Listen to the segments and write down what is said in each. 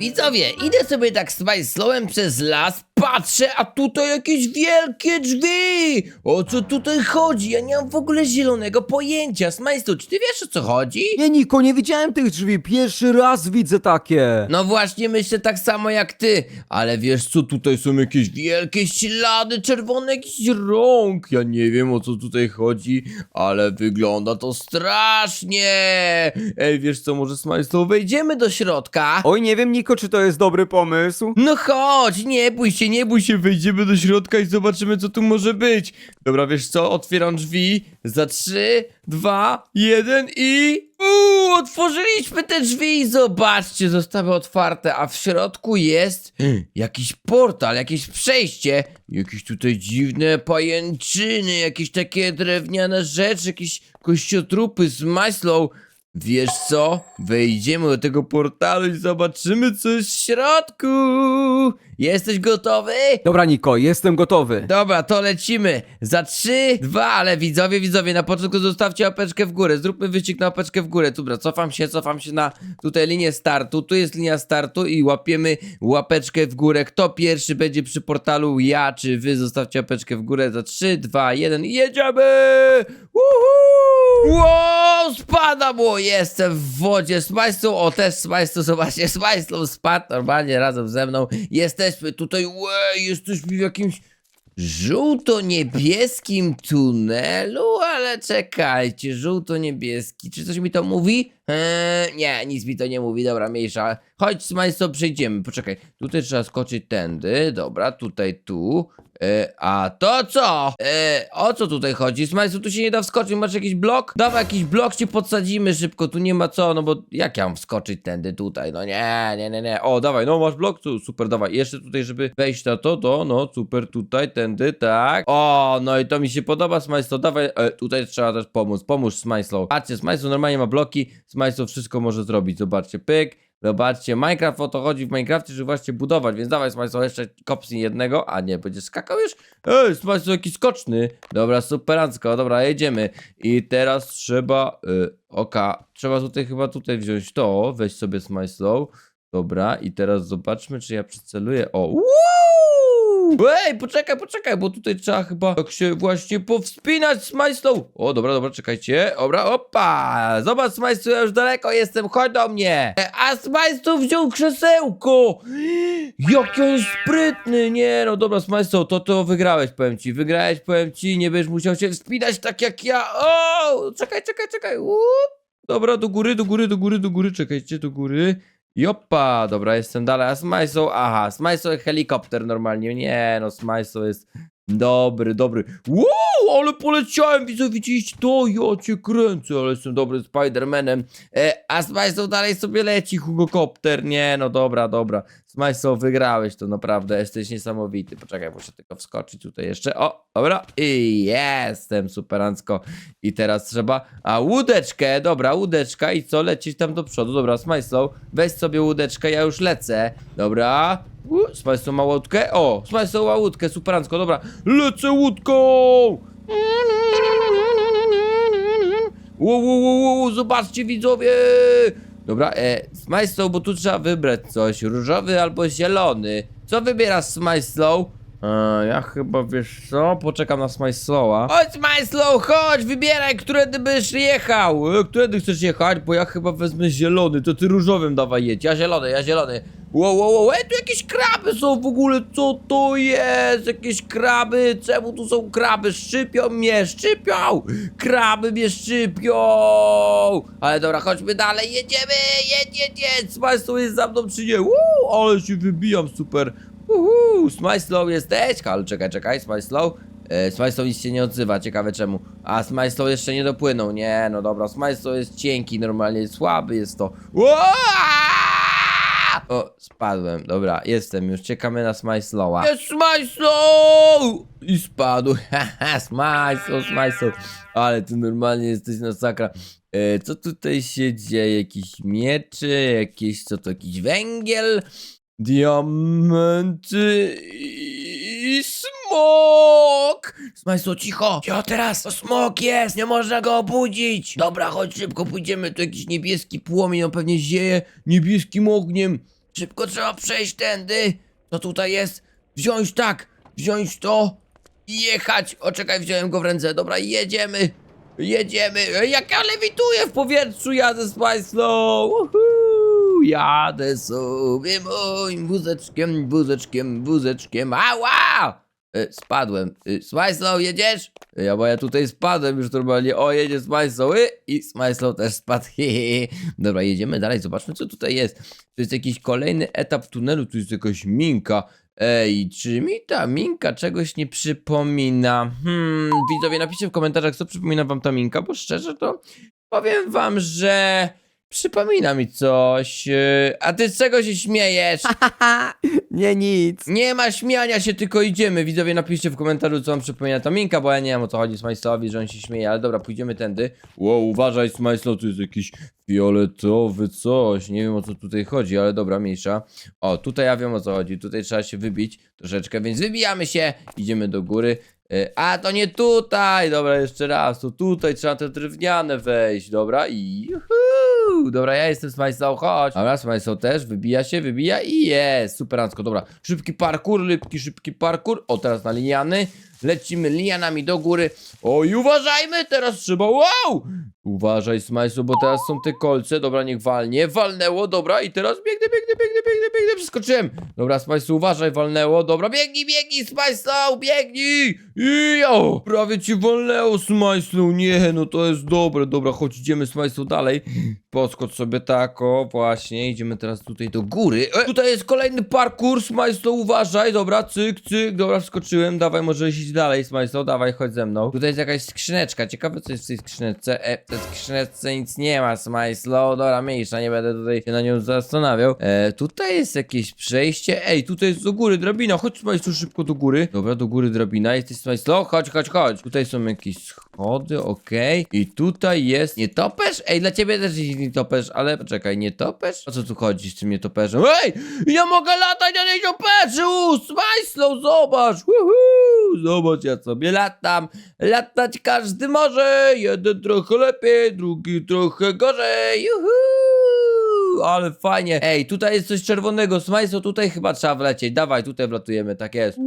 Widzowie, idę sobie tak z Majslowem przez las, patrzę, a tutaj jakieś wielkie drzwi! O co tutaj chodzi? Ja nie mam w ogóle zielonego pojęcia. Smajslu, czy ty wiesz o co chodzi? Nie, Niko, nie widziałem tych drzwi. Pierwszy raz widzę takie. No właśnie, myślę tak samo jak ty, ale wiesz co, tutaj są jakieś wielkie ślady czerwone jakichś rąk. Ja nie wiem o co tutaj chodzi, ale wygląda to strasznie. Ej, wiesz co, może Smajslu, wejdziemy do środka? Oj, nie wiem, Niko, czy to jest dobry pomysł. No chodź, nie bój się, nie bój się, wejdziemy do środka i zobaczymy, co tu może być. Dobra, wiesz co, otwieram drzwi za trzy, dwa, jeden i... Uuu, otworzyliśmy te drzwi i zobaczcie, zostały otwarte, a w środku jest jakiś portal, jakieś przejście, jakieś tutaj dziwne pajęczyny, jakieś takie drewniane rzeczy, jakieś kościotrupy z maślą. Wiesz co? Wejdziemy do tego portalu i zobaczymy, co jest w środku. Jesteś gotowy? Dobra, Niko, jestem gotowy. Dobra, to lecimy. Za trzy, dwa, ale widzowie, widzowie, na początku zostawcie łapeczkę w górę. Zróbmy wyścig na łapeczkę w górę. Dobra, cofam się, cofam się na tutaj linię startu. Tu jest linia startu i łapiemy łapeczkę w górę. Kto pierwszy będzie przy portalu? Ja czy wy? Zostawcie łapeczkę w górę. Za trzy, dwa, jeden i jedziemy! Woohoo! Wow, spadam! O, jestem w wodzie. Smajslu, o też Smajslu, zobaczcie, Smajslu spadł normalnie razem ze mną. Jesteśmy tutaj, łej, jesteśmy w jakimś żółto-niebieskim tunelu, ale czekajcie, żółto-niebieski, czy coś mi to mówi? Eee, nie, nic mi to nie mówi, dobra, mniejsza. Chodź, Smajslo, przejdziemy, poczekaj, tutaj trzeba skoczyć tędy, dobra, tutaj tu, e, a to co? E, o co tutaj chodzi? Smajslu, tu się nie da wskoczyć, masz jakiś blok? Dawaj jakiś blok, cię podsadzimy szybko, tu nie ma co, no bo jak ja mam wskoczyć tędy tutaj? No nie, nie, nie, nie, o dawaj, no masz blok, tu, super, dawaj, jeszcze tutaj, żeby wejść na to, to, no super, tutaj, tędy, tak, o, no i to mi się podoba, Smajslo, dawaj, e, tutaj trzeba też pomóc, pomóż Smajslo, patrzcie, Smajslo normalnie ma bloki, Smajslo wszystko może zrobić, zobaczcie, pyk, Zobaczcie, Minecraft o to chodzi w Minecrafcie, żeby właśnie budować, więc dawaj Smajslo jeszcze kopsnij jednego, a nie, będzie skakał już? Ej, Smajslo jakiś skoczny, dobra, superancko, dobra, jedziemy i teraz trzeba, y, oka, trzeba tutaj chyba tutaj wziąć to, weź sobie Smajslo, dobra, i teraz zobaczmy, czy ja przyceluję, o, Woo! Ej, poczekaj, poczekaj, bo tutaj trzeba chyba tak się właśnie powspinać z Majslą. O, dobra, dobra, czekajcie. Dobra, opa! Zobacz, Smajstu, ja już daleko jestem, chodź do mnie. E, A Smajstu wziął krzesełko. Jaki on sprytny. Nie, no dobra, Smajstu, to to wygrałeś, powiem ci. Wygrałeś, powiem ci, nie będziesz musiał się wspinać tak jak ja. O, czekaj, czekaj, czekaj. Dobra, do góry, do góry, do góry, do góry, czekajcie, do góry. Jopa, dobra, jestem dalej, a Smajso, aha, Smajso helikopter normalnie, nie no, Smajso jest dobry, dobry, wow, ale poleciałem, widzę, widzieliście to, ja cię kręcę, ale jestem dobry Spidermanem, e, a Smajso dalej sobie leci, Hugokopter, nie no, dobra, dobra, Smajso, wygrałeś to naprawdę, jesteś niesamowity, poczekaj, muszę tylko wskoczyć tutaj jeszcze, o, dobra, i jestem, superancko, i teraz trzeba, a łódeczkę, dobra, łódeczka. I co, lecieć tam do przodu, dobra, Smajslow, weź sobie łódeczkę, ja już lecę, dobra, Smajslow ma łódkę, o, Smajslow ma łódkę, superancko, dobra, lecę łódką, Wow, wow, wow, wow, zobaczcie widzowie! Dobra, e, Smajslow, bo tu trzeba wybrać coś, różowy albo zielony. Co wybierasz, Smajslow? E, ja chyba, wiesz co, poczekam na Smajslowa. Chodź, Smajslow, chodź, wybieraj, którędy byś jechał. E, którędy chcesz jechać, bo ja chyba wezmę zielony, to ty różowym dawaj jedź. Ja zielony, ja zielony. Wow, wow, wow, ej, tu jakieś kraby są w ogóle, co to jest? Jakieś kraby, czemu tu są kraby? Szczypią mnie, szczypią! Kraby mnie szczypią! Ale dobra, chodźmy dalej, jedziemy, jedź, jedź, jedź! Smajslow jest za mną czy nie? Uuu, ale się wybijam, super! Uhu, Smajslow jesteś? Ale czekaj, czekaj, Smajslow. E, Smajslow nic się nie odzywa, ciekawe czemu. A Smajslow jeszcze nie dopłynął, nie, no dobra, Smajslow jest cienki, normalnie słaby jest to. Ua! O, spadłem, dobra, jestem już, czekamy na Smajslowa. Jest Smajslow! I spadł, haha, Smajslow, Smajslow. Ale ty normalnie jesteś na sakra. E, co tutaj się dzieje? Jakieś miecze, jakieś, co to, jakiś węgiel? Diamenty i smok! Smajslo, cicho! Cicho teraz! To smok jest! Nie można go obudzić! Dobra, chodź szybko, pójdziemy. Tu jakiś niebieski płomień, on pewnie zieje niebieskim ogniem. Szybko trzeba przejść tędy. Co tutaj jest? Wziąć tak, wziąć to i jechać. O, czekaj, wziąłem go w ręce. Dobra, jedziemy. Jedziemy. Ej, Jak ja lewituję w powietrzu, jadę z Slow. Uhu, jadę sobie moim wózeczkiem, wózeczkiem, wózeczkiem. Ała! E, spadłem. E, Smajslow, jedziesz? E, Ja bo ja tutaj spadłem już normalnie. O, jedzie Smajslow y, i Smajslow też spadł. Hehehe. Dobra, jedziemy dalej. Zobaczmy, co tutaj jest. To jest jakiś kolejny etap tunelu. Tu jest jakaś minka. Ej, czy mi ta minka czegoś nie przypomina? Hmm, widzowie, napiszcie w komentarzach, co przypomina wam ta minka, bo szczerze to powiem wam, że przypomina mi coś. Yy, A ty z czego się śmiejesz? nie nic. Nie ma śmiania się, tylko idziemy. Widzowie, napiszcie w komentarzu, co wam przypomina ta minka, bo ja nie wiem o co chodzi Smajslowi, że on się śmieje, ale dobra, pójdziemy tędy. Wow, uważaj, Smajslow, to jest jakiś fioletowy coś. Nie wiem o co tutaj chodzi, ale dobra, mniejsza. O, tutaj ja wiem o co chodzi. Tutaj trzeba się wybić troszeczkę, więc wybijamy się. Idziemy do góry. Y, A, to nie tutaj! Dobra, jeszcze raz. To tutaj trzeba te drewniane wejść. Dobra, i juhu. Dobra, ja jestem Smajslow, chodź. Dobra, Smajslow też wybija się, wybija i jest. Superancko, dobra. Szybki parkour, lipki, szybki parkour. O, teraz na liniany. Lecimy linianami do góry. Oj, uważajmy, teraz trzeba, wow! Uważaj, Smajslow, bo teraz są te kolce. Dobra, niech walnie. Walnęło, dobra, i teraz biegnę, biegnę, biegnę, biegnę, biegnę, przeskoczyłem. Dobra, Smajslow, uważaj, walnęło. Dobra, biegnij, biegnij, Smajslow, biegnij! I o, prawie ci walnęło, Smajslow. Nie, no to jest dobre. Dobra, chodź, idziemy, Smajslow, dalej. Podskocz sobie tak, o, właśnie. Idziemy teraz tutaj do góry. E, tutaj jest kolejny parkour, Smajslow, uważaj. Dobra, cyk, cyk, dobra, wskoczyłem. Dawaj, może iść dalej, Smajslow, dawaj, chodź ze mną. Tutaj jest jakaś skrzyneczka. Ciekawe, co jest w tej skrzyneczce. E, w tej skrzyneczce nic nie ma, Smajslow. Dobra, mniejsza, nie będę tutaj się na nią zastanawiał. E, tutaj jest jakieś przejście. Ej, tutaj jest do góry drabina. Chodź, Smajslow, szybko do góry. Dobra, do góry drabina. Jesteś Smajslow? Chodź, chodź, chodź. Tutaj są jakieś okej. I tutaj jest nietoperz? Ej, dla ciebie też jest nietoperz, ale poczekaj, nietoperz? O co tu chodzi z tym nietoperzem? Ej, ja mogę latać na nietoperzu! Smajslow, zobacz! Uhu, zobacz, ja sobie latam. Latać każdy może. Jeden trochę lepiej, drugi trochę gorzej. Juhu! Ale fajnie. Ej, tutaj jest coś czerwonego. Smajslow, tutaj chyba trzeba wlecieć. Dawaj, tutaj wlatujemy, tak jest.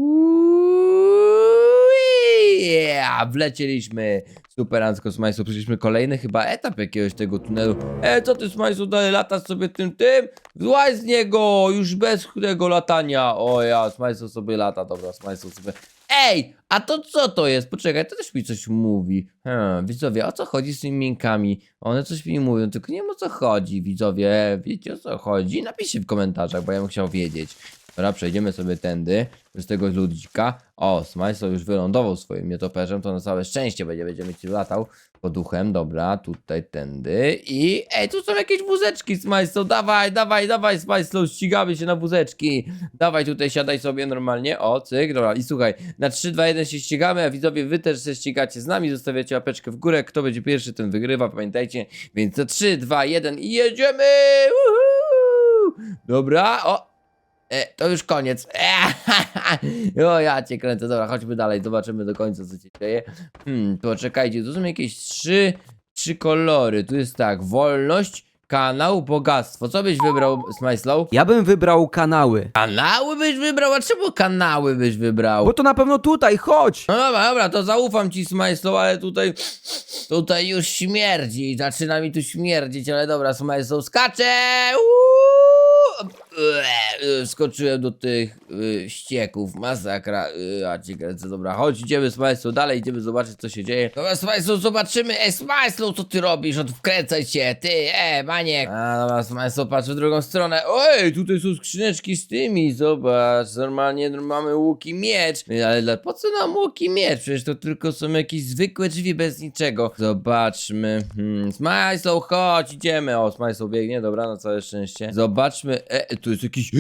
Yeah, wlecieliśmy. Superancko, Smajsu. Przeszliśmy kolejny chyba etap jakiegoś tego tunelu. E, co ty, Smajsu, dalej latasz sobie tym, tym? Złaź z niego, już bez tego latania. O ja, Smajsu sobie lata, dobra, Smajsu sobie... Ej, a to co to jest? Poczekaj, to też mi coś mówi. Hmm, widzowie, o co chodzi z tymi minkami? One coś mi mówią, tylko nie wiem o co chodzi, widzowie. Wiecie o co chodzi? Napiszcie w komentarzach, bo ja bym chciał wiedzieć. Dobra, przejdziemy sobie tędy, z tego ludzika. O, Smajslow już wylądował swoim nietoperzem, to na całe szczęście będzie, będzie mieć latał pod duchem. Dobra, tutaj tędy i... Ej, tu są jakieś wózeczki, Smajslow, dawaj, dawaj, dawaj, Smajslow, ścigamy się na wózeczki. Dawaj tutaj, siadaj sobie normalnie, o, cyk, dobra. I słuchaj, na 3, 2, 1 się ścigamy, a widzowie, wy też się ścigacie z nami, zostawiacie łapeczkę w górę, kto będzie pierwszy, ten wygrywa, pamiętajcie. Więc to 3, 2, 1 i jedziemy! Uhu! Dobra, o, E, to już koniec. E, o, ja cię kręcę. Dobra, chodźmy dalej, zobaczymy do końca, co się dzieje. Hmm, poczekajcie, tu są jakieś trzy, trzy kolory. Tu jest tak, wolność, kanał, bogactwo. Co byś wybrał, Smajslow? Ja bym wybrał kanały. Kanały byś wybrał? A czemu kanały byś wybrał? Bo to na pewno tutaj, chodź! No dobra, dobra, to zaufam ci, Smajslow, ale tutaj, tutaj już śmierdzi. Zaczyna mi tu śmierdzić, ale dobra, Smajslow skacze! Uuu! Ue, Skoczyłem do tych y, ścieków, masakra. Y, a ci kręcę, dobra, chodź, idziemy, Smajslow, dalej idziemy zobaczyć, co się dzieje. Dobra, Smajslow, zobaczymy. Ej, Smajslow, co ty robisz? Odwkręcaj się, ty, e, maniek. A, dobra, Smajslow, patrz w drugą stronę. Oj, tutaj są skrzyneczki z tymi, zobacz, normalnie mamy łuk i miecz. Ale dla- po co nam łuk miecz? Przecież to tylko są jakieś zwykłe drzwi bez niczego. Zobaczmy. Hmm, Smajslow, chodź, idziemy. O, Smajslow biegnie, dobra, na całe szczęście. Zobaczmy. E, tu jest jakiś...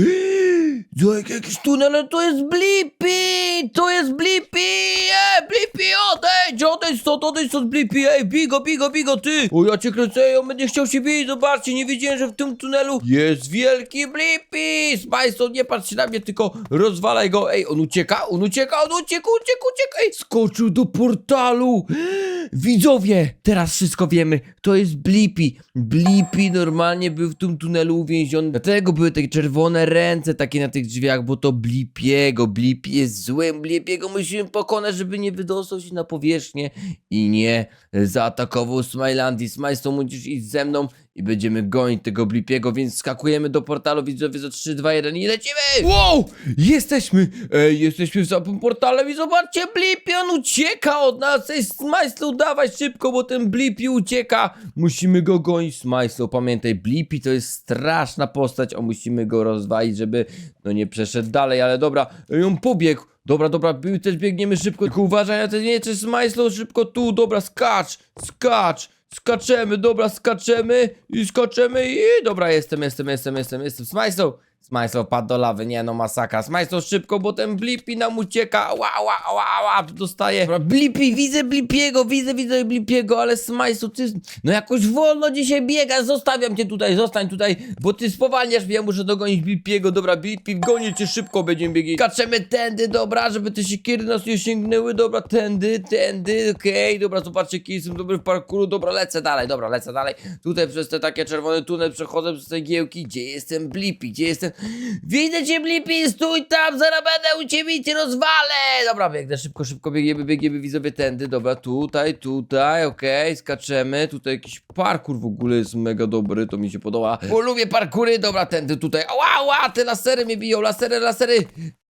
Jak jakiś tunel, ale to jest Blippi! To jest Blippi! Ej, Blippi, odejdź, odejdź stąd, odejdź stąd, Blippi, ej, bigo, bigo, bigo, ty! O, ja cię kręcę, on będzie chciał się bić, zobaczcie, nie wiedziałem, że w tym tunelu jest wielki Blippi! Smajson, nie patrz się na mnie, tylko rozwalaj go, ej, on ucieka, on ucieka, on uciekł, uciekł, uciekł, ej, skoczył do portalu! Widzowie, teraz wszystko wiemy, to jest Blippi. Blippi normalnie był w tym tunelu uwięziony, dlatego były te czerwone ręce takie na tych drzwiach, bo to Blippiego, Blippi jest złym, Blippiego musimy pokonać, żeby nie wydostał się na powierzchnię i nie zaatakował Smilandii. Smajsto, musisz iść ze mną i będziemy gonić tego Blippiego, więc skakujemy do portalu, widzowie, za 3, 2, 1 i lecimy! Wow! Jesteśmy! Ej, jesteśmy w samym portalem i zobaczcie, Blippi, on ucieka od nas! Ej, Smajslu, dawaj szybko, bo ten Blippi ucieka! Musimy go gonić, Smajslu, pamiętaj, Blippi to jest straszna postać, o, musimy go rozwalić, żeby, no nie przeszedł dalej, ale dobra, ej, on pobiegł! Dobra, dobra, też biegniemy szybko, tylko uważaj na ten nie, czy Smajslu, szybko tu, dobra, skacz, skacz! Skaczemy, dobra, skaczemy i skaczemy i dobra, jestem, jestem, jestem, jestem, jestem. Smajslow, Smajslow padł do lawy, nie no masakra. Smajslow szybko, bo ten Blippi nam ucieka. Ła, ła, ła, ła, dostaje. Blippi, widzę Blippiego, widzę, widzę Blippiego, ale Smajslow, ty, no jakoś wolno dzisiaj biegasz, zostawiam cię tutaj, zostań tutaj, bo ty spowalniasz mnie, ja muszę dogonić Blippiego. Dobra, Blippi, gonię cię szybko, będziemy biegać. Skaczemy tędy, dobra, żeby te siekiery nas nie sięgnęły, dobra, tędy, tędy, okej, dobra, zobaczcie, jaki jestem dobry w parkouru, dobra, lecę dalej, dobra, lecę dalej. Tutaj przez te takie czerwone tunel przechodzę przez te giełki, gdzie jestem Blippi, gdzie jestem... Widzę cię Blippi, stój tam, zaraz będę u ciebie i cię rozwalę! Dobra, biegnę, szybko, szybko biegniemy, biegniemy, widzowie tędy, dobra, tutaj, tutaj, okej, skaczemy, tutaj jakiś parkour w ogóle jest mega dobry, to mi się podoba, bo lubię parkury, dobra, tędy, tutaj, ała, ała, te lasery mnie biją, lasery, lasery,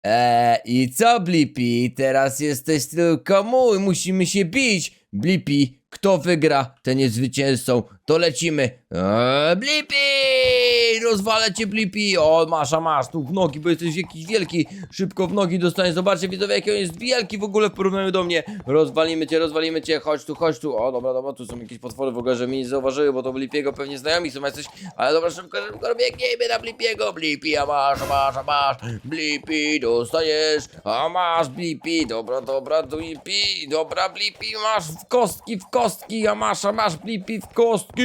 Eee, i co, Blippi? Teraz jesteś tylko mój, musimy się bić. Blippi, kto wygra, ten jest zwycięzcą. To lecimy. Eee, Blippi! Rozwalę cię, Blippi. O, masz, a masz, tu w nogi, bo jesteś jakiś wielki. Szybko w nogi dostaniesz. Zobaczcie, widzowie, jaki on jest wielki w ogóle w porównaniu do mnie. Rozwalimy cię, rozwalimy cię. Chodź tu, chodź tu. O, dobra, dobra, tu są jakieś potwory w ogóle, że mnie nie zauważyły, bo to Blippiego pewnie znajomi są jacyś. Ale dobra, szybko, szybko, biegniemy na Blippiego. Blippi, a masz, a masz, a masz. Blippi, dostaniesz. A masz, Blippi. Dobra, dobra, Blippi. Dobra, Blippi, masz w kostki, w kostki. A masz, a masz, Blippi, w kostki.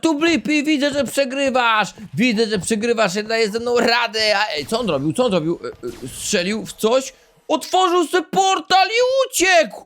Tu, Blippi, widzę, że przegrywasz. Widzę, że przegrywasz, nie dajesz ze mną radę. A, ej, co on robił? Co on robił? E, e, strzelił w coś? Otworzył sobie portal i uciekł!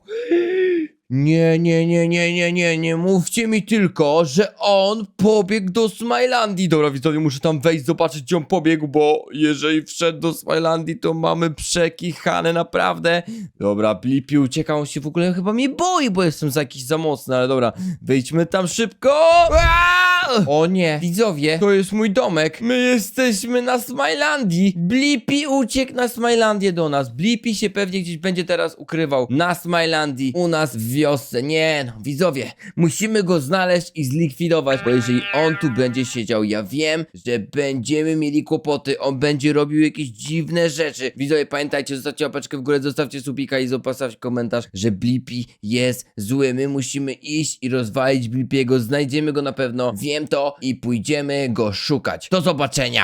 Nie, nie, nie, nie, nie, nie, nie mówcie mi tylko, że on pobiegł do Smilandii. Dobra, widzowie, muszę tam wejść, zobaczyć, gdzie on pobiegł, bo jeżeli wszedł do Smilandii, to mamy przekichane naprawdę. Dobra, Blippi ucieka, on się w ogóle chyba mnie boi, bo jestem za jakiś za mocny, ale dobra, wejdźmy tam szybko. Aaaa! O nie, widzowie, to jest mój domek. My jesteśmy na Smilandii. Blippi uciekł na Smilandię do nas. Blippi się pewnie gdzieś będzie teraz ukrywał na Smilandii, u nas w wiosce. Nie no, widzowie, musimy go znaleźć i zlikwidować, bo jeżeli on tu będzie siedział, ja wiem, że będziemy mieli kłopoty. On będzie robił jakieś dziwne rzeczy. Widzowie, pamiętajcie, zostawcie łapeczkę w górę, zostawcie subika i zostawcie komentarz, że Blippi jest zły. My musimy iść i rozwalić Blippiego. Znajdziemy go na pewno. Wiem to i pójdziemy go szukać. Do zobaczenia.